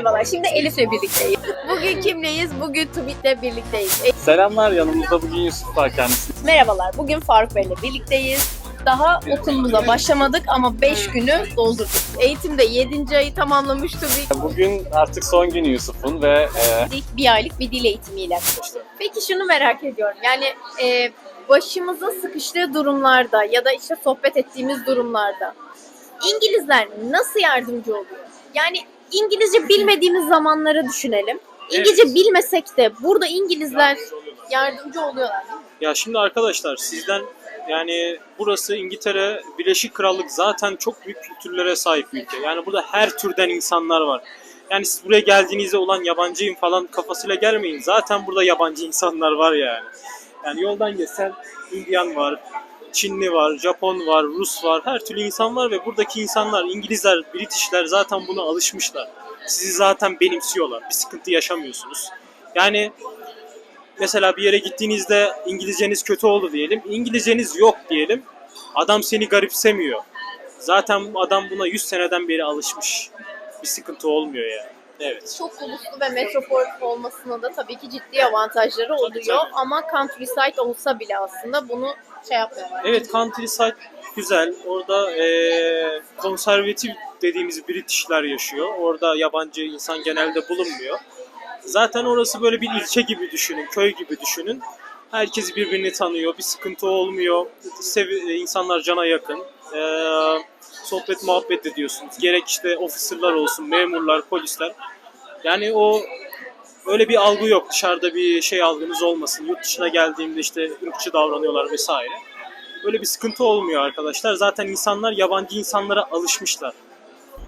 Merhabalar, şimdi Elif'le birlikteyiz. Bugün kimleyiz? Bugün Tumit'le birlikteyiz. Selamlar yanımızda bugün Yusuf var kendisi. Merhabalar, bugün Faruk Bey'le birlikteyiz. Daha okulumuza başlamadık ama 5 günü doldurduk. Eğitimde 7. ayı tamamlamış Tubik. Bugün artık son günü Yusuf'un ve e, İlk bir aylık bir dil eğitimiyle. Peki şunu merak ediyorum. Yani e, başımızın sıkıştığı durumlarda ya da işte sohbet ettiğimiz durumlarda İngilizler nasıl yardımcı oluyor? Yani İngilizce bilmediğimiz zamanları düşünelim. İngilizce bilmesek de burada İngilizler yardımcı oluyorlar. Ya şimdi arkadaşlar sizden yani burası İngiltere, Birleşik Krallık zaten çok büyük kültürlere sahip bir ülke. Yani burada her türden insanlar var. Yani siz buraya geldiğinizde olan yabancıyım falan kafasıyla gelmeyin. Zaten burada yabancı insanlar var yani. Yani yoldan geçsen Indian var, Çinli var, Japon var, Rus var, her türlü insan var ve buradaki insanlar, İngilizler, Britishler zaten buna alışmışlar. Sizi zaten benimsiyorlar. Bir sıkıntı yaşamıyorsunuz. Yani mesela bir yere gittiğinizde İngilizceniz kötü oldu diyelim. İngilizceniz yok diyelim. Adam seni garipsemiyor. Zaten adam buna 100 seneden beri alışmış. Bir sıkıntı olmuyor yani. Evet. Çok uluslu ve metropol olmasına da tabii ki ciddi avantajları oluyor. tabii. Ama countryside olsa bile aslında bunu şey yapmıyorlar. Evet countryside güzel. Orada eee konservatif dediğimiz Britishler yaşıyor. Orada yabancı insan genelde bulunmuyor. Zaten orası böyle bir ilçe gibi düşünün, köy gibi düşünün. Herkes birbirini tanıyor, bir sıkıntı olmuyor. Sev- insanlar cana yakın. Eee, sohbet muhabbet ediyorsunuz. Gerek işte officerlar olsun, memurlar, polisler. Yani o öyle bir algı yok. Dışarıda bir şey algınız olmasın. Yurt dışına geldiğimde işte ırkçı davranıyorlar vesaire. Böyle bir sıkıntı olmuyor arkadaşlar. Zaten insanlar yabancı insanlara alışmışlar.